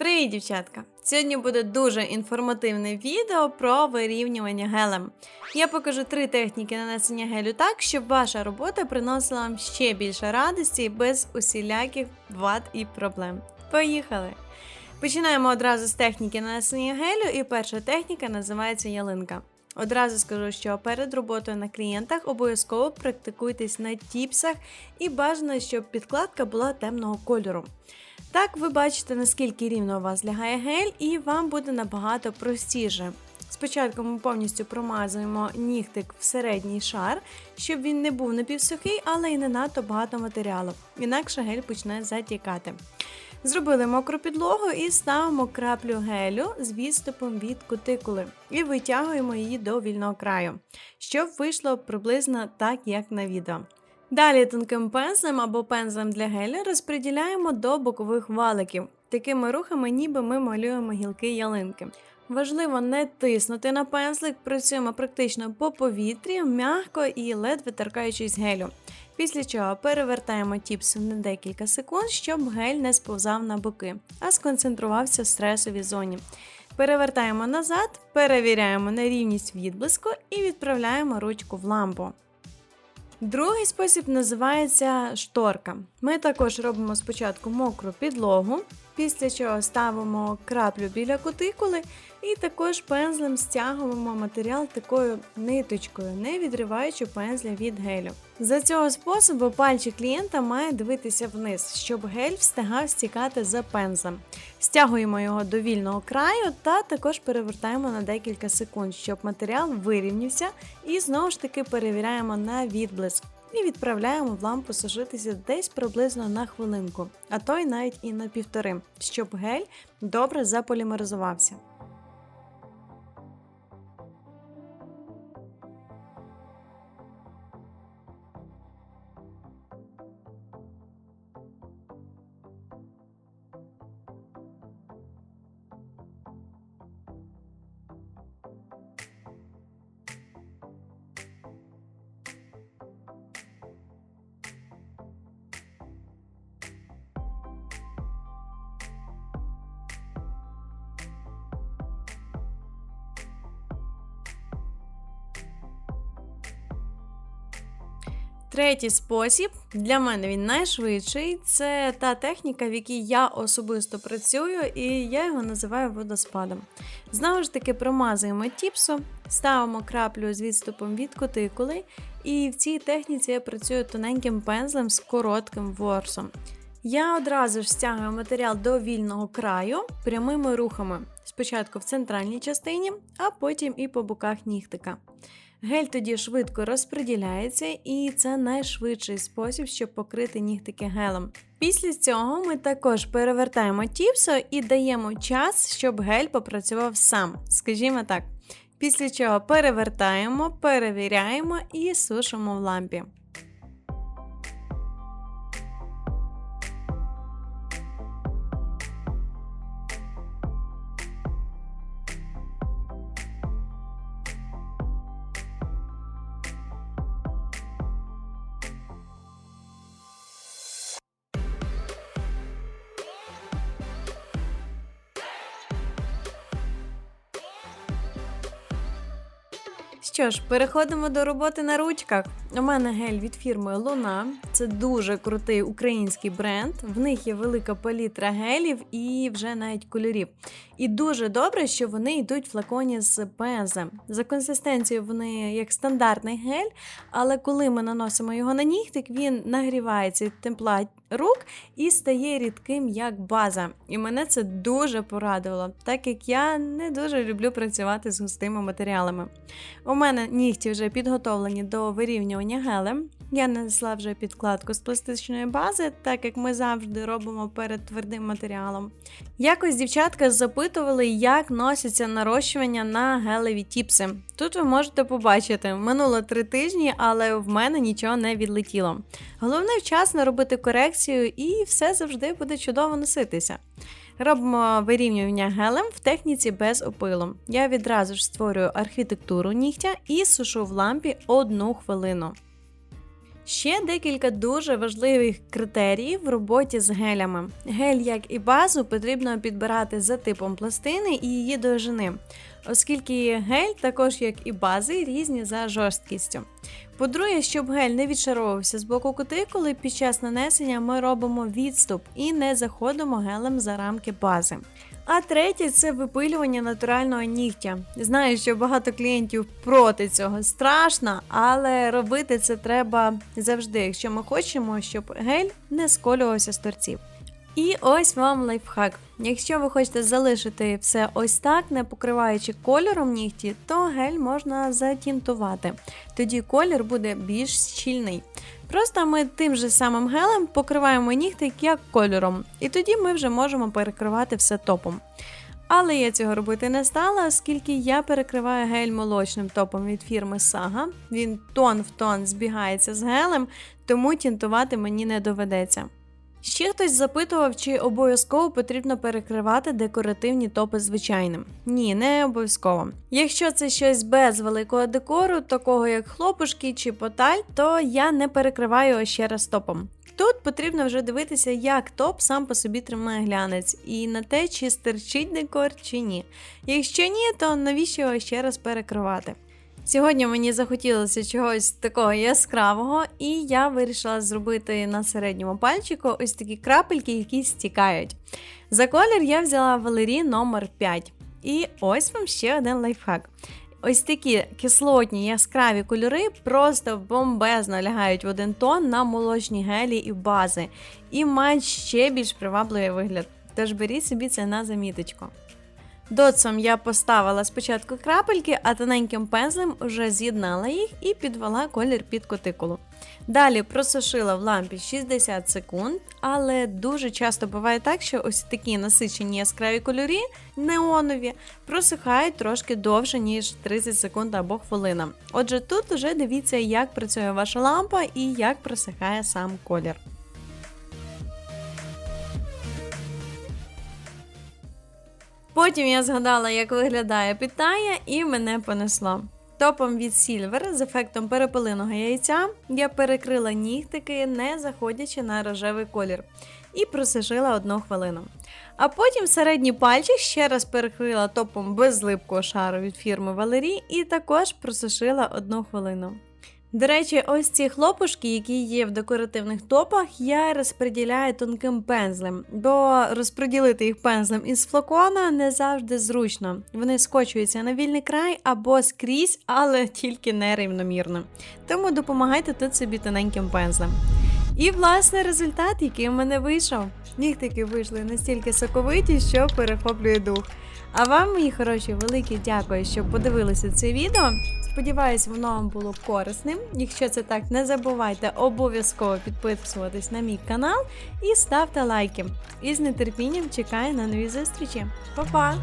Привіт, дівчатка! Сьогодні буде дуже інформативне відео про вирівнювання гелем. Я покажу три техніки нанесення гелю так, щоб ваша робота приносила вам ще більше радості без усіляких вад і проблем. Поїхали! Починаємо одразу з техніки нанесення гелю, і перша техніка називається ялинка. Одразу скажу, що перед роботою на клієнтах обов'язково практикуйтесь на тіпсах і бажано, щоб підкладка була темного кольору. Так ви бачите, наскільки рівно у вас лягає гель, і вам буде набагато простіше. Спочатку ми повністю промазуємо нігтик в середній шар, щоб він не був напівсухий, але й не надто багато матеріалу, інакше гель почне затікати. Зробили мокру підлогу і ставимо краплю гелю з відступом від кутикули і витягуємо її до вільного краю, щоб вийшло приблизно так, як на відео. Далі тонким пензлем або пензлем для гелю розподіляємо до бокових валиків. Такими рухами, ніби ми малюємо гілки ялинки. Важливо не тиснути на пензлик, працюємо практично по повітрі, м'яко і ледве торкаючись гелю. Після чого перевертаємо тіпсом на декілька секунд, щоб гель не сповзав на боки, а сконцентрувався в стресовій зоні. Перевертаємо назад, перевіряємо на рівність відблиску і відправляємо ручку в лампу. Другий спосіб називається шторка. Ми також робимо спочатку мокру підлогу, після чого ставимо краплю біля кутикули і також пензлем стягуємо матеріал такою ниточкою, не відриваючи пензля від гелю. За цього способу пальчик клієнта має дивитися вниз, щоб гель встигав стікати за пензлем. Стягуємо його до вільного краю та також перевертаємо на декілька секунд, щоб матеріал вирівнявся, і знову ж таки перевіряємо на відблиск. І відправляємо в лампу сушитися десь приблизно на хвилинку, а то й навіть і на півтори, щоб гель добре заполімеризувався. Третій спосіб для мене він найшвидший. Це та техніка, в якій я особисто працюю, і я його називаю водоспадом. Знову ж таки, промазуємо тіпсу, ставимо краплю з відступом від кутикули, і в цій техніці я працюю тоненьким пензлем з коротким ворсом. Я одразу ж стягую матеріал до вільного краю прямими рухами. Спочатку в центральній частині, а потім і по боках нігтика. Гель тоді швидко розподіляється, і це найшвидший спосіб, щоб покрити нігтики гелем. Після цього ми також перевертаємо тіпсо і даємо час, щоб гель попрацював сам, скажімо так. Після чого перевертаємо, перевіряємо і сушимо в лампі. Що ж, переходимо до роботи на ручках. У мене гель від фірми Луна. Це дуже крутий український бренд. В них є велика палітра гелів і вже навіть кольорів. І дуже добре, що вони йдуть в флаконі з пензем. За консистенцією вони як стандартний гель, але коли ми наносимо його на нігтик, він нагрівається від тепла рук і стає рідким як база. І мене це дуже порадувало, так як я не дуже люблю працювати з густими матеріалами. У мене нігті вже підготовлені до вирівнювання гелем. Я нанесла вже підкладку з пластичної бази, так як ми завжди робимо перед твердим матеріалом. Якось дівчатка запитували, як носяться нарощування на гелеві тіпси. Тут ви можете побачити, минуло три тижні, але в мене нічого не відлетіло. Головне вчасно робити корекцію, і все завжди буде чудово носитися. Робимо вирівнювання гелем в техніці без опилу. Я відразу ж створюю архітектуру нігтя і сушу в лампі одну хвилину. Ще декілька дуже важливих критеріїв в роботі з гелями. Гель, як і базу, потрібно підбирати за типом пластини і її довжини, оскільки гель, також як і бази, різні за жорсткістю. По-друге, щоб гель не відшаровувався з боку кутикули, під час нанесення ми робимо відступ і не заходимо гелем за рамки бази. А третє це випилювання натурального нігтя. Знаю, що багато клієнтів проти цього страшно, але робити це треба завжди, якщо ми хочемо, щоб гель не сколювався з торців. І ось вам лайфхак. Якщо ви хочете залишити все ось так, не покриваючи кольором нігті, то гель можна затінтувати. Тоді колір буде більш щільний. Просто ми тим же самим гелем покриваємо нігтик як кольором, і тоді ми вже можемо перекривати все топом. Але я цього робити не стала, оскільки я перекриваю гель молочним топом від фірми Saga. Він тон в тон збігається з гелем, тому тінтувати мені не доведеться. Ще хтось запитував, чи обов'язково потрібно перекривати декоративні топи звичайним. Ні, не обов'язково. Якщо це щось без великого декору, такого як хлопушки чи поталь, то я не перекриваю ще раз топом. Тут потрібно вже дивитися, як топ сам по собі тримає глянець, і на те, чи стерчить декор, чи ні. Якщо ні, то навіщо його ще раз перекривати? Сьогодні мені захотілося чогось такого яскравого, і я вирішила зробити на середньому пальчику ось такі крапельки, які стікають. За колір я взяла Валерій номер 5 І ось вам ще один лайфхак. Ось такі кислотні яскраві кольори просто бомбезно лягають в один тон на молочні гелі і бази, і мають ще більш привабливий вигляд. Тож беріть собі це на заміточку. Доцом я поставила спочатку крапельки, а тоненьким пензлем вже з'єднала їх і підвела колір під кутикулу. Далі просушила в лампі 60 секунд, але дуже часто буває так, що ось такі насичені яскраві кольори, неонові, просихають трошки довше, ніж 30 секунд або хвилина. Отже, тут вже дивіться, як працює ваша лампа і як просихає сам колір. Потім я згадала, як виглядає питання, і мене понесло. Топом від Silver з ефектом перепелиного яйця я перекрила нігтики, не заходячи на рожевий колір, і просушила одну хвилину. А потім середній пальчик ще раз перекрила топом без липкого шару від фірми Валерій і також просушила одну хвилину. До речі, ось ці хлопушки, які є в декоративних топах, я розподіляю тонким пензлем, бо розподілити їх пензлем із флакона не завжди зручно. Вони скочуються на вільний край або скрізь, але тільки нерівномірно. Тому допомагайте тут собі тоненьким пензлем. І власне результат, який в мене вийшов. Нігтики вийшли настільки соковиті, що перехоплює дух. А вам, мої хороші, велике дякую, що подивилися це відео. Сподіваюсь, воно вам було корисним. Якщо це так, не забувайте обов'язково підписуватись на мій канал і ставте лайки. І з нетерпінням чекаю на нові зустрічі. Па-па!